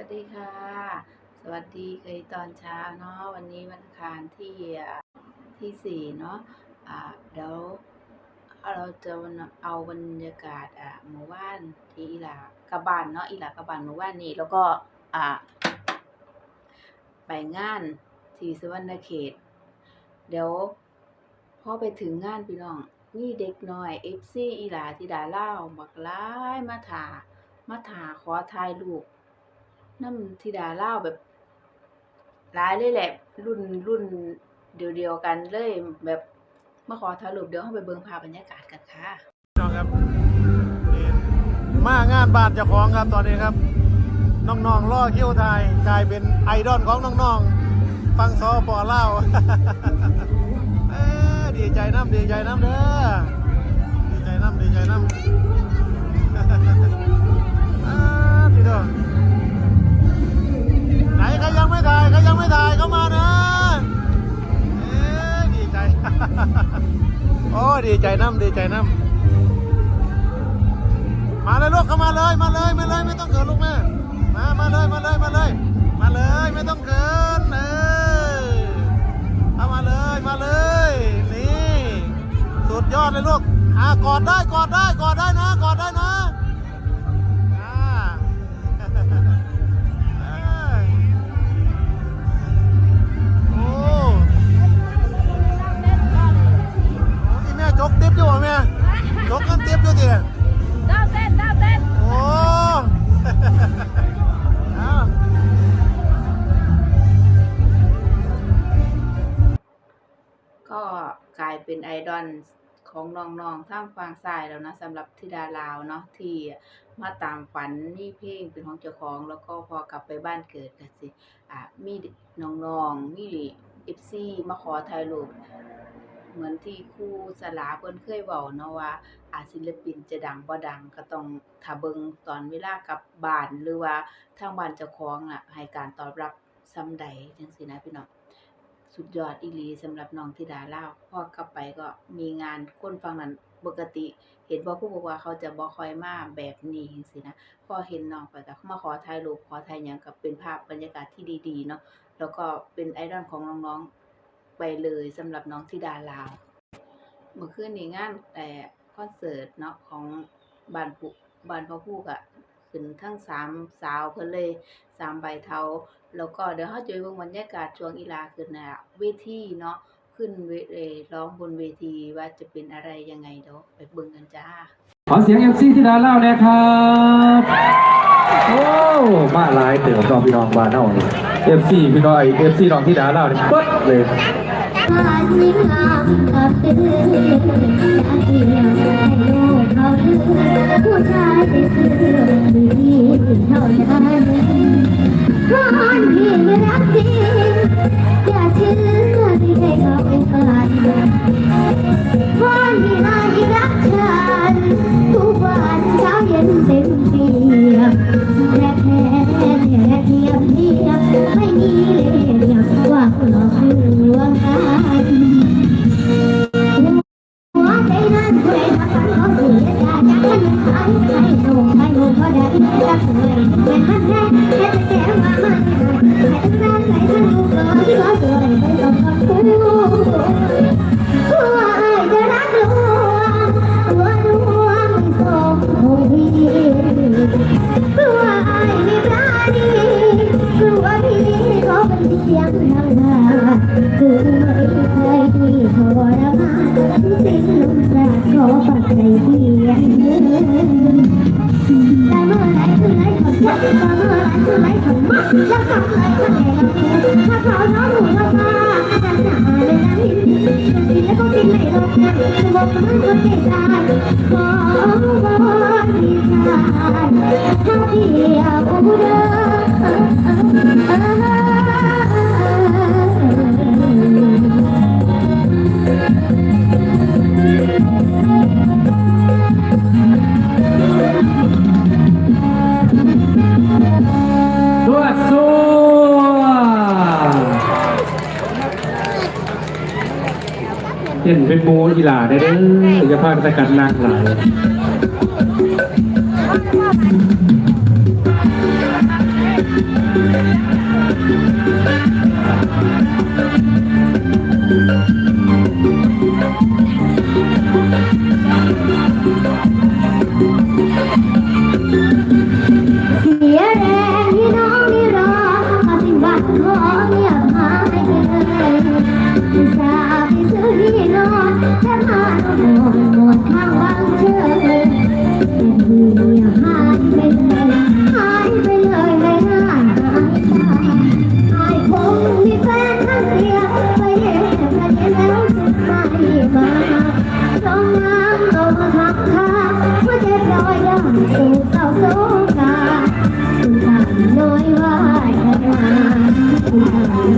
วัสดีค่ะ สวัสดีเคยตอนเช้าเนาะวันนี้วันอังคารที่ที่สี่เนาะอ่าเดี๋ยวเราจะเอาบรรยากาศอ่าหมู่บ้านที่อีหลากระบานเนาะอีหลากระบานหมู่บ้านนี้แล้วก็อ่าไปงานที่สวรรณเขต เดี๋ยวพอไปถึงงานพี่น้องนี่เด็กน้อยเอฟซีอีหลาที่ดาเล่าบักหลายมาถามาถาขอถ่ายรูป น้ำธิดาเล่าแบบหลายเลยแหละ รุ่นรุ่นเดียวเดียวกันเลยแบบมาขอถ่ายรูปเดี๋ยวเราไปเบิ่งภาพบรรยากาศกันค่ะน้องครับนี่มางานบานเจ้าของครับตอนนี้ครับ น้องๆล่อคิ้วไทยกลายเป็นไอดอลของน้องๆฟังซอปอเล่าเออดีใจน้ำดีใจน้ำเด้อดีใจน้ำดีใจน้ำอ่าทีเดียวไหน ไม่ถ่ายใครยังไม่ถ่ายเข้ามานะเอ้ยดีใจ โอ้ดีใจน้ำดีใจน้ำมาเลยลูกเข้ามาเลยมาเลยมาเลยไม่ต้องเขินลูกแม่มามาเลยมาเลยมาเลยมาเลยไม่ต้องเขินเออเอามาเลยมาเลยนี่สุดยอดเลยลูกอ่ากอดได้กอดได้กอดได้นะกอดได้นะ กติ๊บอยู่เหรอแม่จกกันติ๊บอยู่ดิดาวเต้นดาวเต้นโอ้เอาก็กลายเป็นไอดอลของน้องๆทางฝั่งซ้ายแล้วนะสำหรับธิดาลาวเนาะที่มาตามฝันมีเพลงเป็นของเจ้าของ แล้วก็พอกลับไปบ้านเกิดก็สิอะมีน้องๆมี FC มาขอถ่ายรูป เหมือนที่ครูสลาเพิ่นเคยเว้าเนาะว่าอาศิลปินจะดังบ่ดังก็ต้องถ้าเบิ่งตอนเวลากลับบ้านหรือว่าทางบ้านเจ้าของน่ะให้การตอบรับส่ำใดจังซี่นะพี่น้องสุดยอดอีหลีสำหรับน้องธิดาลาวพอกลับไปก็มีงานคนฟังนั้นปกติ เห็นบ่ผู้บอกว่าเขาจะบ่ค่อยมาแบบนี้จังซี่นะพอเห็นน้องไปก็มาขอถ่ายรูปขอถ่ายหยังก็เป็นภาพบรรยากาศที่ดีๆเนาะแล้วก็เป็นไอดอลของน้องๆ ไปเลยสำหรับน้องธิดาลาวเมื่อคืนนี้งานแต่คอนเสิร์ตเนาะของบานปุบานพ่อผู้กะขึ้นทั้งสามสาวเพิ่นเลยสามใบเทาแล้วก็เดี๋ยวเฮาจะไปเบิ่งบรรยากาศช่วงอีลาขึ้นน่ะเวทีเนาะขึ้นเวเอ่ร้องบนเวทีว่าจะเป็นอะไรยังไงเดี๋ยวไปเบิ่งกันจ้า ขอเสียงเอฟซีที่ดาเล่าหนะครับ โอ้ มาหลายเติมรองพี่น้องบ้านเฮา เอฟซีพี่น้องไอเอฟซีน้องที่ดาเล่าเนี่ยปึ๊ดเลยมาสิงามกับเตือนอาเดียวให้โลกเขาเลือผู้ชายที่อดีเท่านั้นคนที่รักจริงอย่าเชื่อที่ให้เขาเป็นกันคนที่น ปั เห็นเป็นโมอีหลาได้เด้ออย่าพลาดตะกันนางหลาย Thank you.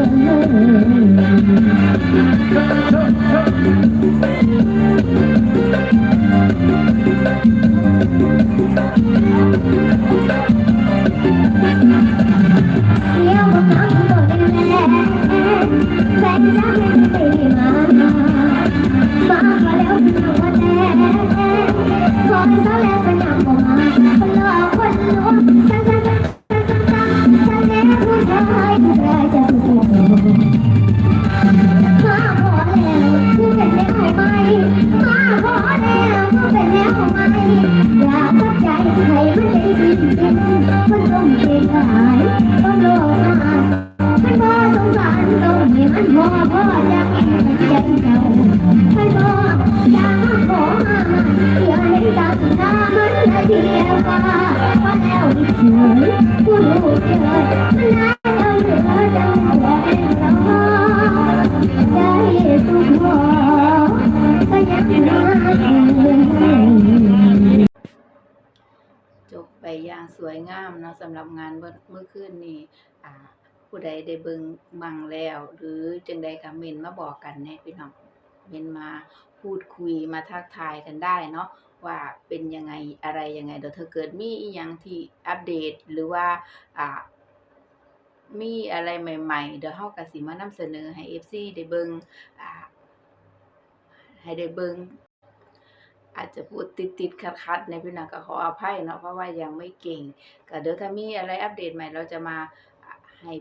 มา จบไปอย่างสวยงามเนาะสำหรับงานเมื่อคืนนี้อ่าผู้ใดได้เบิ่งบังแล้ว หรือจังใดก็เมนมาบอกกันแน่พี่น้องเมนมาพูดคุยมาทักทายกันได้เนาะ ว่าเป็นยังไงอะไรยังไงเดี๋ยวเธอเกิดมีอีหยังที่อัปเดตหรือว่าอ่ามีอะไรใหม่ ๆ เดี๋ยวเฮาก็สิมานำเสนอให้ FC ได้เบิ่งอ่าให้ได้เบิ่งอาจจะพูดติดๆขัดๆในพี่น้องก็ขออภัยเนาะเพราะว่ายังไม่เก่งก็เดี๋ยวถ้ามีอะไรอัปเดตใหม่ เราจะมาอ่าให้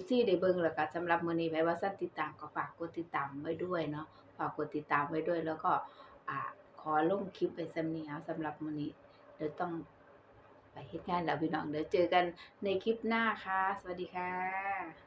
FC ได้เบิ่งแล้วก็สำหรับมื้อนี้ไผว่าสั้นติดตามก็ฝากกดติดตามไว้ด้วยเนาะฝากกดติดตามไว้ด้วยแล้วก็อ่า อลงคลิปไปสำนี้เอาสำหรับมื้อนี้เดี๋ยวต้องไปเฮ็ดงานแล้วพี่น้องเดี๋ยวเจอกันในคลิปหน้าค่ะ สวัสดีค่ะ